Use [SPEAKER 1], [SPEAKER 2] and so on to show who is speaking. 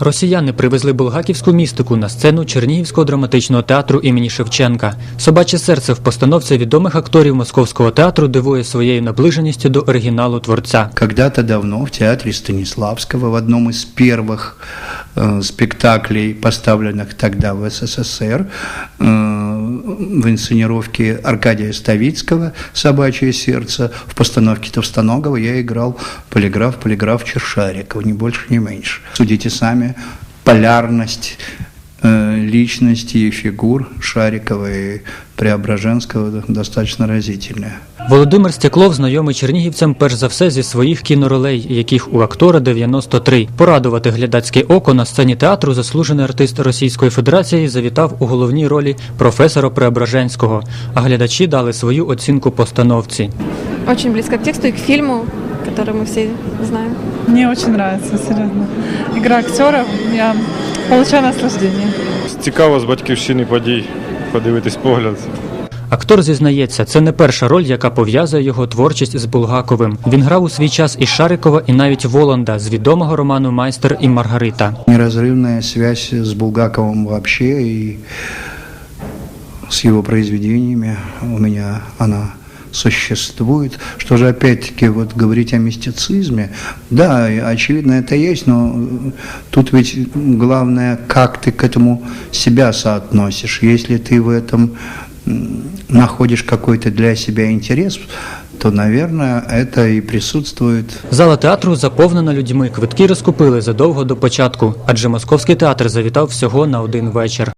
[SPEAKER 1] Росіяни привезли булгаківську містику на сцену Чернігівського драматичного театру імені Шевченка. Собаче серце в постановці відомих акторів московського театру дивує своєю наближеністю до оригіналу творця.
[SPEAKER 2] Когда-то давно в театре Станиславского в одном из первых э, спектаклей, поставленных тогда в СССР, э, в инсценировке Аркадия Ставицкого «Собачье сердце», в постановке Товстоногова я играл полиграф, полиграф Чершарикова, ни больше, ни меньше. Судите сами, полярность э, личности и фигур Шарикова и Преображенского достаточно разительная.
[SPEAKER 1] Володимир Стеклов знайомий чернігівцям перш за все зі своїх кіноролей, яких у актора 93. Порадувати глядацьке око на сцені театру заслужений артист Російської Федерації завітав у головній ролі професора Преображенського, а глядачі дали свою оцінку постановці.
[SPEAKER 3] Очень близко к тексту и к фильму, который мы все знаем.
[SPEAKER 4] Мне очень нравится, серьезно. Игра актеров, я получаю наслаждение.
[SPEAKER 5] Цікаво з батьківщини подій подивитись погляд.
[SPEAKER 1] Актор зізнається, це не перша роль, яка пов'язує його творчість з Булгаковим. Він грав у свій час і Шарикова, і навіть Воланда з відомого роману Майстер і Маргарита.
[SPEAKER 2] неразрывная связь с Булгаковым вообще и с его произведениями у меня она существует. Что же опять-таки вот говорить о мистицизме, да, и очевидно это есть, но э, тут ведь главное, как ты к этому себя соотносишь. Если ты в этом м, находишь какой-то для себя интерес, то, наверное, это и присутствует
[SPEAKER 1] Зала театру заповнена людьми. Квитки розкупили задовго до початку, адже московський театр завітав всього на один вечір.